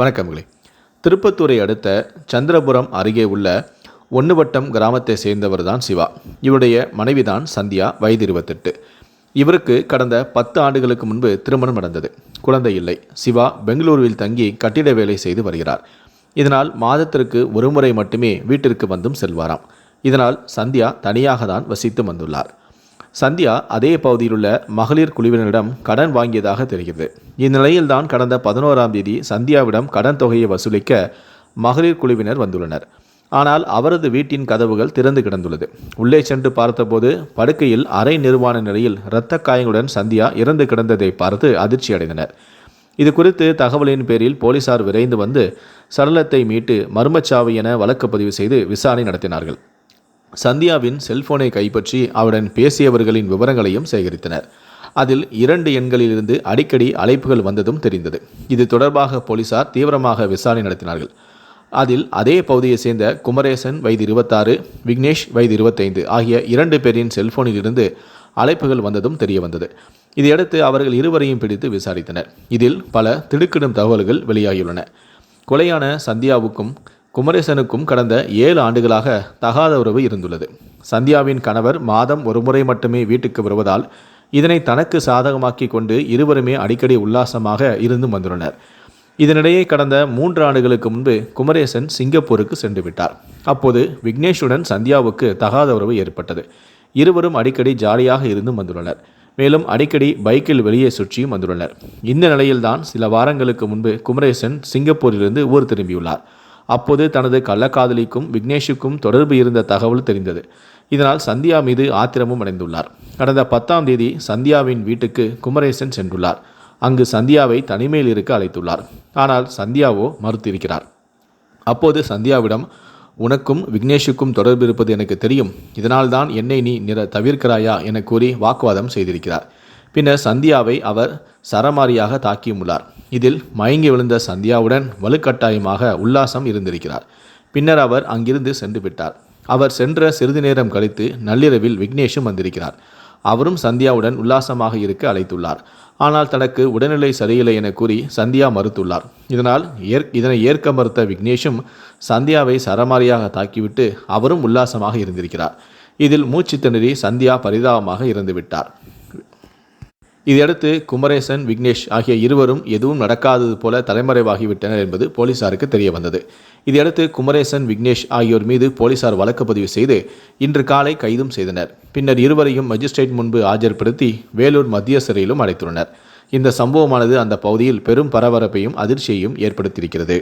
வணக்கங்களே. திருப்பத்தூரை அடுத்த சந்திரபுரம் அருகே உள்ள ஒன்றுவட்டம் கிராமத்தை சேர்ந்தவர் தான் சிவா. இவருடைய மனைவிதான் சந்தியா வயது இருபத்தெட்டு. இவருக்கு கடந்த பத்து ஆண்டுகளுக்கு முன்பு திருமணம் நடந்தது. குழந்தை இல்லை. சிவா பெங்களூருவில் தங்கி கட்டிட வேலை செய்து வருகிறார். இதனால் மாதத்திற்கு ஒருமுறை மட்டுமே வீட்டிற்கு வந்தும் செல்வாராம். இதனால் சந்தியா தனியாக தான் வசித்து வந்துள்ளார். சந்தியா அதே பகுதியில் உள்ள மகளிர் குழுவினரிடம் கடன் வாங்கியதாக தெரிகிறது. இந்நிலையில்தான் கடந்த பதினோராம் தேதி சந்தியாவிடம் கடன் தொகையை வசூலிக்க மகளிர் குழுவினர் வந்துள்ளனர். ஆனால் அவரது வீட்டின் கதவுகள் திறந்து கிடந்துள்ளது. உள்ளே சென்று பார்த்தபோது படுக்கையில் அரை நிர்வாண நிலையில் இரத்த காயங்களுடன் சந்தியா இறந்து கிடந்ததை பார்த்து அதிர்ச்சி அடைந்தனர். இது குறித்து தகவலின் பேரில் போலீசார் விரைந்து வந்து சடலத்தை மீட்டு மர்மச்சாவு என வழக்கு பதிவு செய்து விசாரணை நடத்தினார்கள். சந்தியாவின் செல்போனை கைப்பற்றி அவருடன் பேசியவர்களின் விவரங்களையும் சேகரித்தனர். அதில் இரண்டு எண்களிலிருந்து அடிக்கடி அழைப்புகள் வந்ததும் தெரிந்தது. இது தொடர்பாக போலீசார் தீவிரமாக விசாரணை நடத்தினார்கள். அதில் அதே பகுதியைச் சேர்ந்த குமரேசன் வயது இருபத்தாறு விக்னேஷ் வயது இருபத்தைந்து ஆகிய இரண்டு பேரின் செல்போனிலிருந்து அழைப்புகள் வந்ததும் தெரிய வந்தது இதையடுத்து அவர்கள் இருவரையும் பிடித்து விசாரித்தனர். இதில் பல திடுக்கிடும் தகவல்கள் வெளியாகியுள்ளன. கொலையான சந்தியாவுக்கும் குமரேசனுக்கும் கடந்த ஏழு ஆண்டுகளாக தகாத உறவு இருந்துள்ளது. சந்தியாவின் கணவர் மாதம் ஒருமுறை மட்டுமே வீட்டுக்கு வருவதால் இதனை தனக்கு சாதகமாக்கி கொண்டு இருவருமே அடிக்கடி உல்லாசமாக இருந்து வந்துள்ளனர். இதனிடையே கடந்த மூன்று ஆண்டுகளுக்கு முன்பு குமரேசன் சிங்கப்பூருக்கு சென்று விட்டார். அப்போது விக்னேஷுடன் சந்தியாவுக்கு தகாத உறவு ஏற்பட்டது. இருவரும் அடிக்கடி ஜாலியாக இருந்து வந்துள்ளனர். மேலும் அடிக்கடி பைக்கில் வெளியே சுற்றியும் வந்துள்ளனர். இந்த நிலையில்தான் சில வாரங்களுக்கு முன்பு குமரேசன் சிங்கப்பூரிலிருந்து ஊர் திரும்பியுள்ளார். அப்போது தனது கள்ளக்காதலிக்கும் விக்னேஷுக்கும் தொடர்பு இருந்த தகவல் தெரிந்தது. இதனால் சந்தியா மீது ஆத்திரமும் அடைந்துள்ளார். கடந்த பத்தாம் தேதி சந்தியாவின் வீட்டுக்கு குமரேசன் சென்றுள்ளார். அங்கு சந்தியாவை தனிமையில் இருக்க அழைத்துள்ளார். ஆனால் சந்தியாவோ மறுத்திருக்கிறார். அப்போது சந்தியாவிடம் உனக்கும் விக்னேஷுக்கும் தொடர்பு இருப்பது எனக்கு தெரியும். இதனால்தான் என்னை நீ நிற தவிர்க்கிறாயா என கூறி வாக்குவாதம் செய்திருக்கிறார். பின்னர் சந்தியாவை அவர் சரமாரியாக தாக்கியுள்ளார். இதில் மயங்கி விழுந்த சந்தியாவுடன் வலுக்கட்டாயமாக உல்லாசம் இருந்திருக்கிறார். பின்னர் அவர் அங்கிருந்து சென்று விட்டார். அவர் சென்ற சிறிது நேரம் கழித்து நள்ளிரவில் விக்னேஷும் வந்திருக்கிறார். அவரும் சந்தியாவுடன் உல்லாசமாக இருக்க அழைத்துள்ளார். ஆனால் தனக்கு உடல்நிலை சரியில்லை என கூறி சந்தியா மறுத்துள்ளார். இதனால் ஏற் இதனை ஏற்க மறுத்த விக்னேஷும் சந்தியாவை சரமாரியாக தாக்கிவிட்டு அவரும் உல்லாசமாக இருந்திருக்கிறார். இதில் மூச்சு திணறி சந்தியா பரிதாபமாக இறந்துவிட்டார். இதையடுத்து குமரேசன் விக்னேஷ் ஆகிய இருவரும் எதுவும் நடக்காதது போல தலைமறைவாகிவிட்டனர் என்பது போலீசாருக்கு தெரிய வந்தது இதையடுத்து குமரேசன் விக்னேஷ் ஆகியோர் மீது போலீசார் வழக்கு பதிவு செய்து இன்று காலை கைதும் செய்தனர். பின்னர் இருவரையும் மஜிஸ்ட்ரேட் முன்பு ஆஜர்படுத்தி வேலூர் மத்திய சிறையிலும் அடைத்துள்ளனர். இந்த சம்பவமானது அந்த பகுதியில் பெரும் பரபரப்பையும் அதிர்ச்சியையும் ஏற்படுத்தியிருக்கிறது.